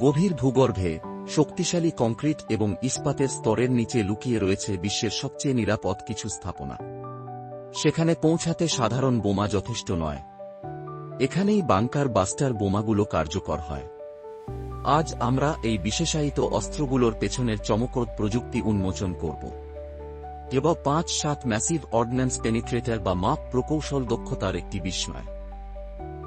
গভীর ভূগর্ভে, শক্তিশালী কংক্রিট এবং ইস্পাতের স্তরের নিচে লুকিয়ে রয়েছে বিশ্বের সবচেয়ে নিরাপদ কিছু স্থাপনা। সেখানে পৌঁছাতে সাধারণ বোমা যথেষ্ট নয়। এখানেই বাংকার বাস্টার বোমাগুলো কার্যকর হয়। আজ আমরা এই বিশেষায়িত অস্ত্রগুলোর পেছনের চমকপ্রদ প্রযুক্তি উন্মোচন করব। কেবল পাঁচ সাত ম্যাসিভ অর্ডিন্যান্স পেনিট্রেটার বা মাপ প্রকৌশল দক্ষতার একটি বিস্ময়।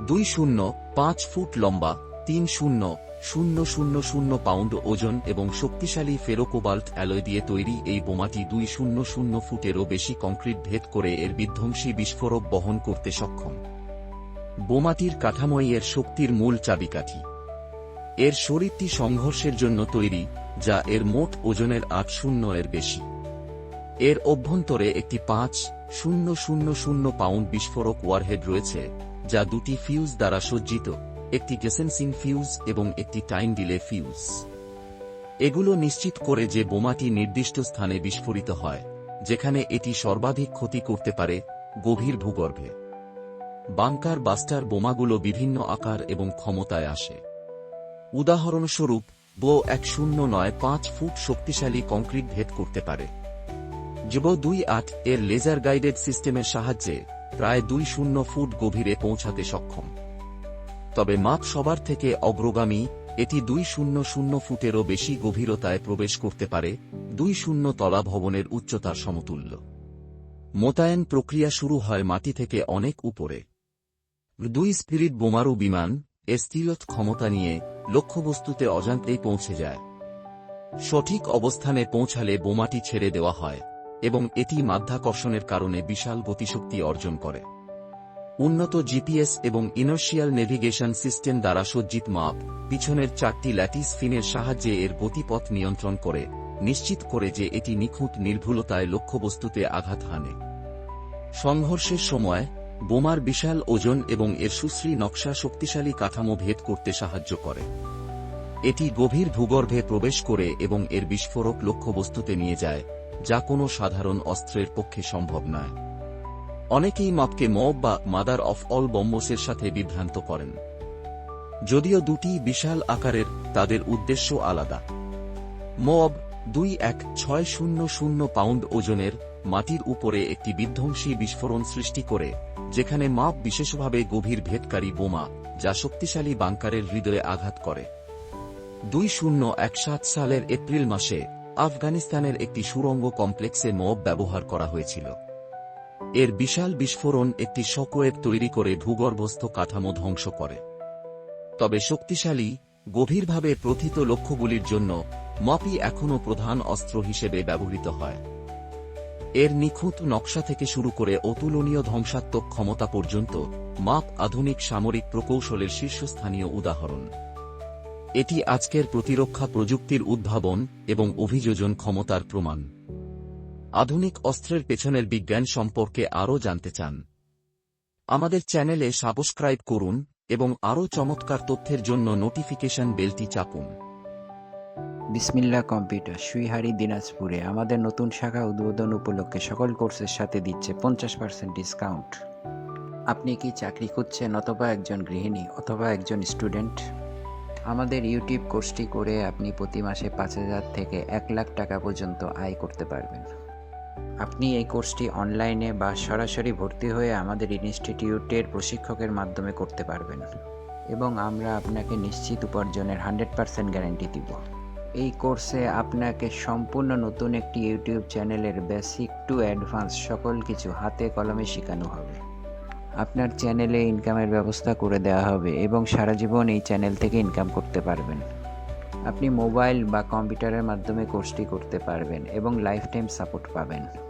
দুই শূন্য, পাঁচ ফুট লম্বা, তিন শূন্য শূন্য শূন্য শূন্য পাউন্ড ওজন এবং শক্তিশালী ফেরোকোবাল্ট অ্যালয় দিয়ে তৈরি এই বোমাটি দুই শূন্য শূন্য ফুটেরও বেশি কংক্রিট ভেদ করে এর বিধ্বংসী বিস্ফোরক বহন করতে সক্ষম। বোমাটির কাঠামোই এর শক্তির মূল চাবিকাঠি। এর শরীরটি সংঘর্ষের জন্য তৈরি, যা এর মোট ওজনের আট শূন্য এর বেশি। এর অভ্যন্তরে একটি পাঁচ শূন্য শূন্য শূন্য পাউন্ড বিস্ফোরক ওয়ারহেড রয়েছে, যা দুটি ফিউজ দ্বারা সজ্জিত। একটি গেসেন্সিং ফিউজ এবং একটি টাইম ডিলে ফিউজ। এগুলো নিশ্চিত করে যে বোমাটি নির্দিষ্ট স্থানে বিস্ফোরিত হয়, যেখানে এটি সর্বাধিক ক্ষতি করতে পারে গভীর ভূগর্ভে। বাংকার বাস্টার বোমাগুলো বিভিন্ন আকার এবং ক্ষমতায় আসে। উদাহরণস্বরূপ, বো এক শূন্য নয় পাঁচ ফুট শক্তিশালী কংক্রিট ভেদ করতে পারে। যুব দুই আট এর লেজার গাইডেড সিস্টেমের সাহায্যে প্রায় দুই শূন্য ফুট গভীরে পৌঁছাতে সক্ষম। তবে মাপ সবার থেকে অগ্রগামী, এটি দুই শূন্য শূন্য ফুটেরও বেশি গভীরতায় প্রবেশ করতে পারে, দুই শূন্য তলা ভবনের উচ্চতার সমতুল্য। মোতায়েন প্রক্রিয়া শুরু হয় মাটি থেকে অনেক উপরে। দুই স্পিরিট বোমারু বিমান এস্তিলত ক্ষমতা নিয়ে লক্ষ্যবস্তুতে অজান্তেই পৌঁছে যায়। সঠিক অবস্থানে পৌঁছালে বোমাটি ছেড়ে দেওয়া হয়, এবং এটি মাধ্যাকর্ষণের কারণে বিশাল গতিশক্তি অর্জন করে। উন্নত জিপিএস এবং ইনার্শিয়াল নেভিগেশন সিস্টেম দ্বারা সজ্জিত মাপ, পিছনের চারটি ল্যাটিস ফিনের সাহায্যে এর গতিপথ নিয়ন্ত্রণ করে, নিশ্চিত করে যে এটি নিখুঁত নির্ভুলতায় লক্ষ্যবস্তুতে আঘাত হানে। সংঘর্ষের সময়, বোমার বিশাল ওজন এবং এর সুশ্রী নকশা শক্তিশালী কাঠামো ভেদ করতে সাহায্য করে। এটি গভীর ভূগর্ভে প্রবেশ করে এবং এর বিস্ফোরক লক্ষ্যবস্তুতে নিয়ে যায়, যা কোনো সাধারণ অস্ত্রের পক্ষে সম্ভব নয়। অনেকেই মাপকে মব বা মাদার অফ অল বম্বসের সাথে বিভ্রান্ত করেন। যদিও দুটি বিশাল আকারের, তাদের উদ্দেশ্য আলাদা। মব দুই এক ছয় শূন্য শূন্য পাউন্ড ওজনের মাটির উপরে একটি বিধ্বংসী বিস্ফোরণ সৃষ্টি করে, যেখানে মাপ বিশেষভাবে গভীর ভেদকারী বোমা, যা শক্তিশালী বাংকারের হৃদয়ে আঘাত করে। দুই শূন্য এক সাত সালের এপ্রিল মাসে আফগানিস্তানের একটি সুরঙ্গ কমপ্লেক্সে মব ব্যবহার করা হয়েছিল। এর বিশাল বিস্ফোরণ একটি শকওয়েভ তৈরি করে ভূগর্ভস্থ কাঠামো ধ্বংস করে। তবে শক্তিশালী, গভীরভাবে প্রথিত লক্ষ্যগুলির জন্য মপি এখনও প্রধান অস্ত্র হিসেবে ব্যবহৃত হয়। এর নিখুঁত নকশা থেকে শুরু করে অতুলনীয় ধ্বংসাত্মক ক্ষমতা পর্যন্ত মাপ আধুনিক সামরিক প্রকৌশলের শীর্ষস্থানীয় উদাহরণ। এটি আজকের প্রতিরক্ষা প্রযুক্তির উদ্ভাবন এবং অভিযোজন ক্ষমতার প্রমাণ। আধুনিক অস্ত্রের পেছনের বিজ্ঞান সম্পর্কে আরও জানতে চান। আমাদের চ্যানেলে সাবস্ক্রাইব করুন এবং আরও চমৎকার তথ্যের জন্য নোটিফিকেশন বেলটি চাপুন। বিসমিল্লা কম্পিউটার, সুইহারি দিনাজপুরে আমাদের নতুন শাখা উদ্বোধন উপলক্ষে সকল কোর্সের সাথে দিচ্ছে পঞ্চাশ পার্সেন্ট ডিসকাউন্ট। আপনি কি চাকরি খুঁজছেন অথবা একজন গৃহিণী অথবা একজন স্টুডেন্ট? আমাদের ইউটিউব কোর্সটি করে আপনি প্রতি মাসে পাঁচ হাজার থেকে এক লাখ টাকা পর্যন্ত আয় করতে পারবেন। আপনি এই কোর্সটি অনলাইনে বা সরাসরি ভর্তি হয়ে আমাদের ইনস্টিটিউটের প্রশিক্ষকের মাধ্যমে করতে পারবেন এবং আমরা আপনাকে নিশ্চিত উপার্জনের হান্ড্রেড পার্সেন্ট গ্যারান্টি দিব। এই কোর্সে আপনাকে সম্পূর্ণ নতুন একটি ইউটিউব চ্যানেলের বেসিক টু অ্যাডভান্স সকল কিছু হাতে কলমে শেখানো হবে। আপনার চ্যানেলে ইনকামের ব্যবস্থা করে দেওয়া হবে এবং সারা জীবন এই চ্যানেল থেকে ইনকাম করতে পারবেন। আপনি মোবাইল বা কম্পিউটারের মাধ্যমে কোর্সটি করতে পারবেন এবং লাইফ টাইম সাপোর্ট পাবেন।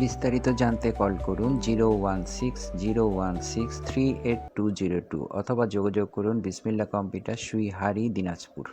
বিস্তারিত জানতে কল করুন zero one six zero one six three eight two zero two অথবা যোগাযোগ করুন বিসমিল্লা কম্পিউটার সুইহারি দিনাজপুর।